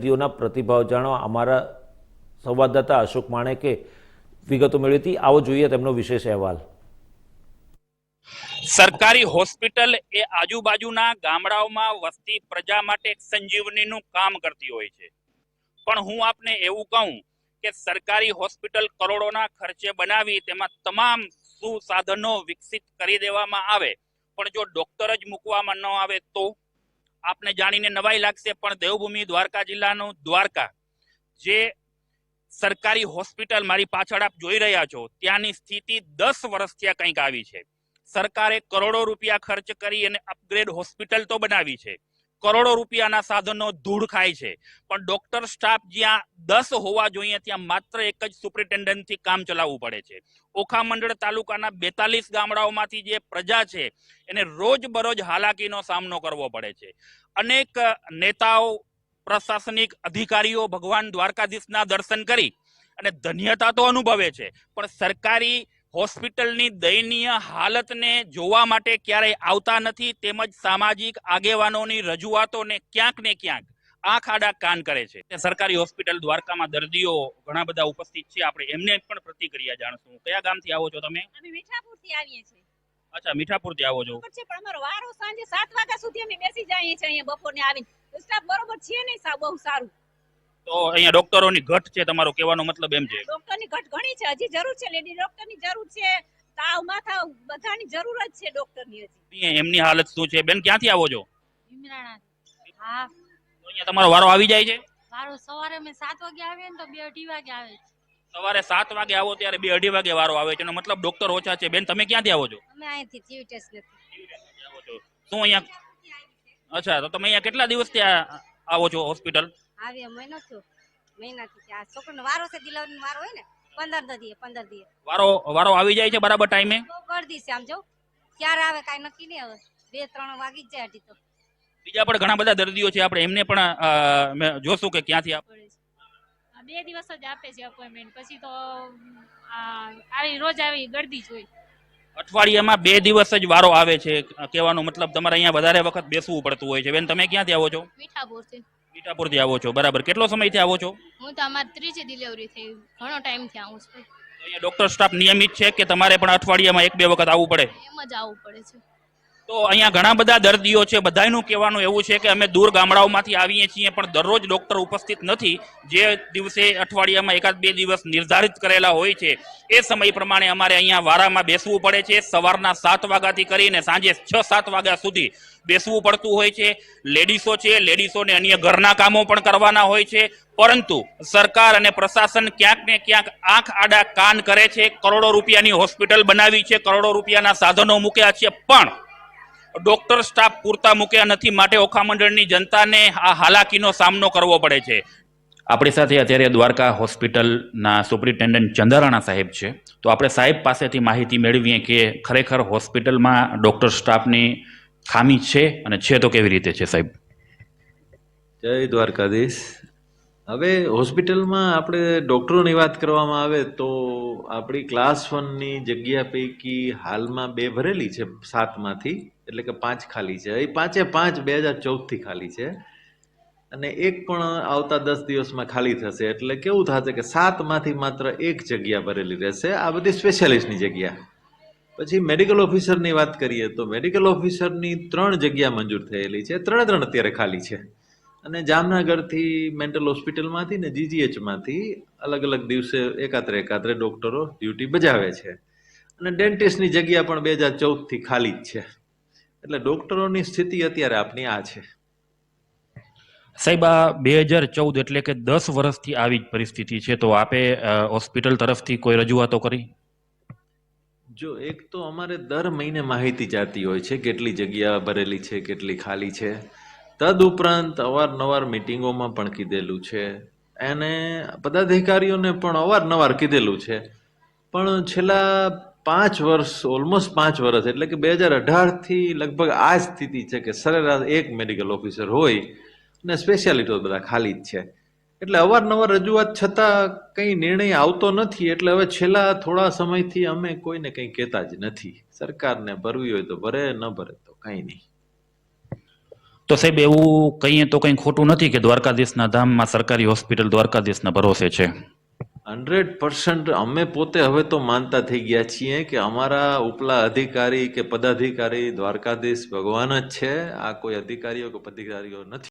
દર્દીઓના પ્રતિભાવ જાણવા અમારા સંવાદદાતા અશોક માણેકે વિગતો મેળવી હતી. આવો જોઈએ તેમનો વિશેષ અહેવાલ. સરકારી હોસ્પિટલ એ આજુબાજુના ગામડાઓમાં વસતી પ્રજા માટે એક સંજીવનીનું કામ કરતી હોય છે. પણ હું આપને એવું કહું કે સરકારી હોસ્પિટલ કરોડોના ખર્ચે બનાવી તેમાં તમામ સુસાધનો વિકસિત કરી દેવામાં આવે. પણ જો ડોક્ટર જ મૂકવામાં ન આવે તો? આપને જાણીને નવાઈ લાગશે, પણ દેવભૂમિ દ્વારકા જિલ્લાનું દ્વારકા, જે સરકારી હોસ્પિટલ મારી પાછળ આપ જોઈ રહ્યા છો, ત્યાંની સ્થિતિ દસ વર્ષથી આ કંઈક આવી છે. સરકારે કરોડો રૂપિયા ખર્ચ કરી અને અપગ્રેડ હોસ્પિટલ તો બનાવી છે. કરોડો રૂપિયાના સાધનો ધૂળ ખાય છે. પણ ડોક્ટર સ્ટાફ જ્યાં દસ હોવા જોઈએ, ત્યાં માત્ર એક જ સુપ્રિન્ટેન્ડન્ટથી કામ ચલાવવું પડે છે. ઓખા મંડળ તાલુકાના બેતાલીસ ગામડાઓમાંથી જે પ્રજા છે, એને રોજ બરોજ હાલાકીનો સામનો કરવો પડે છે. અનેક નેતાઓ, પ્રશાસનિક અધિકારીઓ ભગવાન દ્વારકાધીશના દર્શન કરી અને ધન્યતા તો અનુભવે છે, પણ સરકારી હોસ્પિટલની દયનીય હાલતને જોવા માટે ક્યારેય આવતા નથી તેમજ સામાજિક આગેવાનોની રજૂઆતોને ક્યાંક ને ક્યાંક આંખ આડા કાન કરે છે. સરકારી હોસ્પિટલ દ્વારકામાં દર્દીઓ ઘણા બધા ઉપસ્થિત છે. આપણે એમને પણ પ્રતિક્રિયા જાણશું. કયા ગામથી આવો છો તમે? અમે મીઠાપુરથી આવીએ છીએ. અચ્છા મીઠાપુરથી આવો છો. છે પણ અમારો વારો સાંજે સાત વાગ્યા સુધી અમે બેસી જઈએ છીએ અહીંયા બપોરને આવીને. સ્ટાફ બરોબર છે નહીં? બહુ સારું. તો અહીંયા ડોક્ટરોની ઘટ છે તમારો કહેવાનો મતલબ એમ છે. ડોક્ટરની ઘટ ઘણી છે હજી જરૂર છે લેડી ડોક્ટરની જરૂર છે તાવ માથા બધાની જરૂર જ છે ડોક્ટરની હજી. એમની હાલત શું છે? બેન ક્યાંથી આવો છો? હા. તો અહીંયા તમારો વારો આવી જાય છે? વારો સવારે અમે સાત વાગે આવીએ ને તો બે અઢી વાગે આવે છે. સવારે 7 વાગે આવો ત્યારે બે અઢી વાગે વારો આવે છે. એનો મતલબ ડોક્ટર ઓછા છે. બેન તમે ક્યાંથી આવો છો? અમે અહીંથી જીવ ટેસ્ટ નથી. આવો છો શું અહીંયા? અચ્છા તો તમે અહીંયા કેટલા દિવસથી આવો છો હોસ્પિટલ આવીએ મહિનો થયો. મહિનાથી ત્યાં છોકરાનો વારો છે ડિલિવરીનો વારો હોય ને પંદર દ દીએ પંદર દીએ. વારો વારો આવી જાય છે બરાબર ટાઈમે ગરદી છે આમ જો. ક્યારે આવે કાંઈ નક્કી નહીં હવે બે ત્રણ વાગી જ જાય હજી તો. બીજા પણ ઘણા બધા દર્દીઓ છે આપણે એમને પણ જોશું કે ક્યાંથી આપણે આ બે દિવસ જ આપે છે અપોઇન્ટમેન્ટ પછી તો આ આવી રોજ આવી ગળદી જ હોય. અઠવાડિયામાં બે દિવસ જ વારો આવે છે. કહેવાનો મતલબ તમારે અહીંયા વધારે વખત બેસવું પડતું હોય છે. બેન તમે ક્યાંથી આવો છો? મીઠાપુરથી મીઠાપુરથી આવો છો. બરાબર. કેટલો સમયથી આવો છો? હું તો અમાર ત્રીજી ડિલિવરી થઈ. ઘણો ટાઈમથી આવું છું. અહીંયા ડોક્ટર સ્ટાફ નિયમિત છે કે તમારે પણ અઠવાડિયામાં એક બે વખત આવવું પડે? એમ જ આવવું પડે છે. તો અહીંયા ઘણા બધા દર્દીઓ છે બધાનું કહેવાનું એવું છે કે અમે દૂર ગામડાઓમાંથી આવીએ છીએ, પણ દરરોજ ડોક્ટર ઉપસ્થિત નથી. જે દિવસે અઠવાડિયામાં એકાદ બે દિવસ નિર્ધારિત કરેલા હોય છે, એ સમય પ્રમાણે અમારે અહીંયા વારામાં બેસવું પડે છે. સવારના સાત વાગ્યાથી કરીને સાંજે છ, સાત વાગ્યા સુધી બેસવું પડતું હોય છે. લેડીસો છે, લેડીસોને અન્ય ઘરના કામો પણ કરવાના હોય છે. પરંતુ સરકાર અને પ્રશાસન ક્યાંક ને ક્યાંક આંખ, આડા, કાન કરે છે. કરોડો રૂપિયાની હોસ્પિટલ બનાવી છે, કરોડો રૂપિયાના સાધનો મૂક્યા છે. પણ ડોક્ટર સ્ટાફ પૂરતા મૂક્યા નથી. માટે ઓખા મંડળની જનતાને આ હાલાકીનો સામનો કરવો પડે છે. આપણી સાથે અત્યારે દ્વારકા હોસ્પિટલના સુપ્રિન્ટેન્ડન્ટ ચંદારાણા સાહેબ છે. તો આપણે સાહેબ પાસેથી માહિતી મેળવીએ કે ખરેખર હોસ્પિટલમાં ડોક્ટર સ્ટાફની ખામી છે અને છે તો કેવી રીતે છે સાહેબ? જય દ્વારકાધીશ. હવે હોસ્પિટલમાં આપણે ડૉક્ટરોની વાત કરવામાં આવે તો આપણી ક્લાસ વનની જગ્યા પૈકી હાલમાં બે ભરેલી છે, સાતમાંથી. એટલે કે પાંચ ખાલી છે. એ પાંચે પાંચ બે હજાર ચૌદથી ખાલી છે. અને એક પણ આવતા દસ દિવસમાં ખાલી થશે. એટલે કેવું થશે કે સાતમાંથી માત્ર એક જગ્યા ભરેલી રહેશે. આ બધી સ્પેશિયાલિસ્ટની જગ્યા. પછી મેડિકલ ઓફિસરની વાત કરીએ તો મેડિકલ ઓફિસરની ત્રણ જગ્યા મંજૂર થયેલી છે. ત્રણે ત્રણ અત્યારે ખાલી છે. અને જામનગરથી મેન્ટલ હોસ્પિટલમાંથી ને જીજીએચમાંથી અલગ અલગ દિવસે એકાત્રે એકાત્રે ડોક્ટરો ડ્યુટી બજાવે છે. અને ડેન્ટિસ્ટની જગ્યા પણ બે હજાર ચૌદથી ખાલી જ છે. એટલે ડોક્ટરોની સ્થિતિ અત્યારે આપની આ છે. સાહેબ આ બે હજાર ચૌદ એટલે કે દસ વર્ષથી આવી જ પરિસ્થિતિ છે તો આપે હોસ્પિટલ તરફથી કોઈ રજૂઆતો કરી? જો એક તો અમારે દર મહિને માહિતી જાતી હોય છે કેટલી જગ્યા ભરેલી છે કેટલી ખાલી છે. તદ ઉપરાંત અવારનવાર મિટિંગોમાં પણ કીધેલું છે. એને પદાધિકારીઓને પણ અવારનવાર કીધેલું છે. પણ છેલ્લા પાંચ વર્ષ ઓલમોસ્ટ પાંચ વર્ષ, એટલે કે બે હજાર અઢારથી લગભગ આ સ્થિતિ છે કે સરેરાશ એક મેડિકલ ઓફિસર હોય અને સ્પેશિયાલિટીઓ બધા ખાલી જ છે. એટલે અવારનવાર રજૂઆત છતાં કંઈ નિર્ણય આવતો નથી, એટલે હવે છેલ્લા થોડા સમયથી અમે કોઈને કંઈ કહેતા જ નથી. સરકારને ભરવી હોય તો ભરે, ન ભરે તો કંઈ નહીં. તો સાહેબ, એવું કહીએ તો કંઈ ખોટું નથી કે દ્વારકાધીશના ધામમાં સરકારી હોસ્પિટલ દ્વારકાધીશના ભરોસે છે? હંડ્રેડ પર્સન્ટ અમે પોતે હવે તો માનતા થઈ ગયા છીએ કે અમારા ઉપલા અધિકારી કે પદાધિકારી દ્વારકાધીશ ભગવાન જ છે. આ કોઈ અધિકારીઓ કે પદાધિકારીઓ નથી.